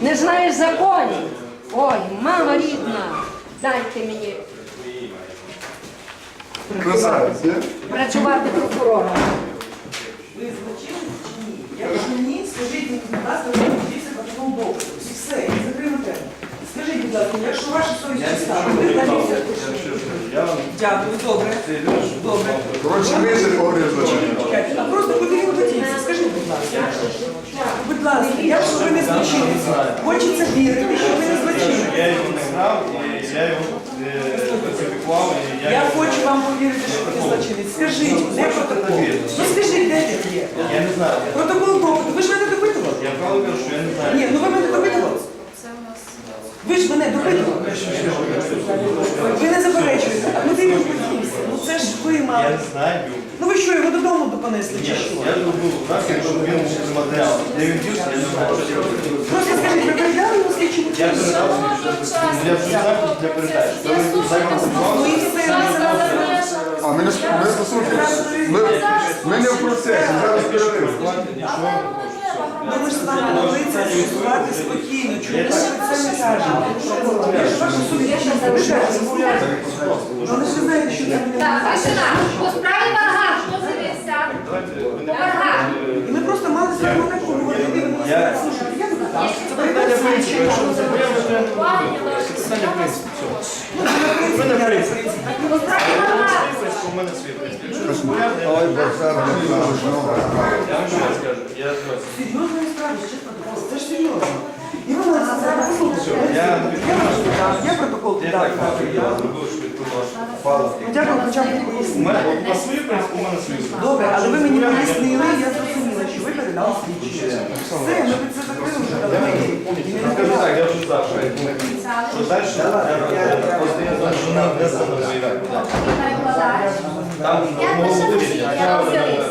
не знає законів. Ой, мама рідна, дайте мені Красавець, ні? працювати прокурором. Ви злочинець чи ні? Якщо ні, скажіть мені, будь ласка, ви дійсно по такому боку. І все, і закрили тему. Скажіть, будь ласка, якщо ваша совість чиста, ви далі Дякую, добре. Добре. Коротше, ми ще поговоримо значення. Чекайте, А просто куди він хотівся? Скажіть, будь ласка. Будь ласка, злочинець, хочеться вірити, що ви не злочинець. Я його не знав, і я його класифікував, я Я хочу вам повірити, що ви не злочинець. Скажіть, де протокол? Ну скажіть, де він є? Я не знаю. Протокол допиту. Ви ж мене допитували? Я правильно кажу, що я не знаю. Ні, ну ви мене допитували. Ви ж мене допитували. Ви не заперечуєте. А куди він подівся? Ну це ж ви Я мали. не знаю. Ну ви що, його додому допонесли чи що? Я зробив у нас, якщо він був з матеріалу. Де він дівся, я не знаю. Просто скажіть, ви передали йому слідчому Я чи ні? передав собі, я вже для передачі. Ну і все, це надо. А ми не ми по. Ми, ми не в процесі, зараз перерив. Ну ми ж з вами могли це з'ясувати спокійно. Чому ви це не кажете? Я ж ваша я. Ну, я вам раз кажу. Я Серйозно це ж серйозно. І мене зараз. Я Я протокол Я так я зробив швидко ваш. Ну, Дякую, хоча б У мене свою у мене свою. Добре, але ви мені пояснили, я зрозуміла, ви передали слідчі. Все, ми це закрили вже давно. Скажу розглядали. так, я вже завжди. Що далі? Я просто я знаю, що нам не. Перекладач. Там Я пишу я я правда, розумію.